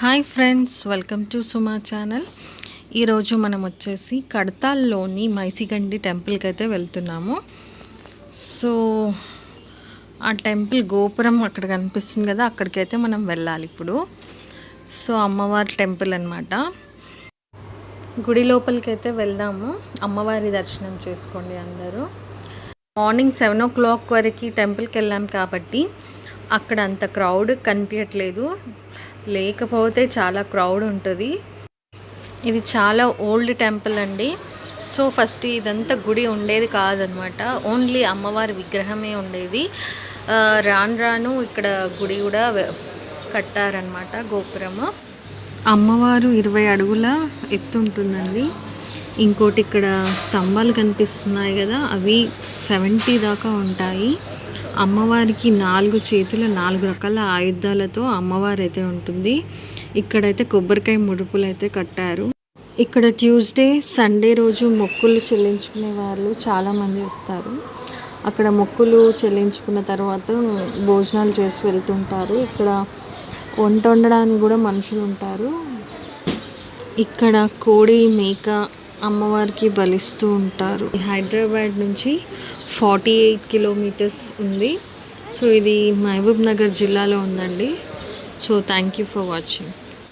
Hi friends welcome to Suma channel. ఈరోజు మనం వచ్చేసి కడతాల్లోని మైసిగండి టెంపుల్కి అయితే వెళ్తున్నాము. సో ఆ టెంపుల్ గోపురం అక్కడ కనిపిస్తుంది కదా అక్కడికైతే మనం వెళ్ళాలి ఇప్పుడు. సో అమ్మవారి టెంపుల్ అనమాట గుడి లోపలికైతే వెళ్దాము. అమ్మవారి దర్శనం చేసుకోండి అందరూ. మార్నింగ్ సెవెన్ ఓ క్లాక్ వరకు టెంపుల్కి వెళ్ళాం కాబట్టి అక్కడ అంత క్రౌడ్ కనిపించట్లేదు. లేకపోతే చాలా క్రౌడ్ ఉంటుంది. ఇది చాలా ఓల్డ్ టెంపుల్ అండి. సో ఫస్ట్ ఇదంతా గుడి ఉండేది కాదనమాట. ఓన్లీ అమ్మవారి విగ్రహమే ఉండేది. రాను రాను ఇక్కడ గుడి కూడా కట్టారనమాట గోపురము. అమ్మవారు ఇరవై అడుగుల ఎత్తుంటుందండి ఇంకోటి ఇక్కడ స్తంభాలు కనిపిస్తున్నాయి కదా అవి సెవెంటీ దాకా ఉంటాయి. అమ్మవారికి నాలుగు చేతుల నాలుగు రకాల ఆయుధాలతో అమ్మవారు అయితే ఉంటుంది. ఇక్కడైతే కొబ్బరికాయ ముడుపులు అయితే కట్టారు. ఇక్కడ ట్యూస్డే సండే రోజు మొక్కులు చెల్లించుకునే వాళ్ళు చాలామంది వస్తారు. అక్కడ మొక్కులు చెల్లించుకున్న తర్వాత భోజనాలు చేసి వెళ్తుంటారు. ఇక్కడ వంట వండడానికి కూడా మనుషులు ఉంటారు. ఇక్కడ కోడి మేక అమ్మవారికి బలిస్తూ ఉంటారు. హైదరాబాద్ నుంచి ఫార్టీ ఎయిట్ కిలోమీటర్స్ ఉంది. సో ఇది మహబూబ్ నగర్ జిల్లాలో ఉందండి. So thank you for watching.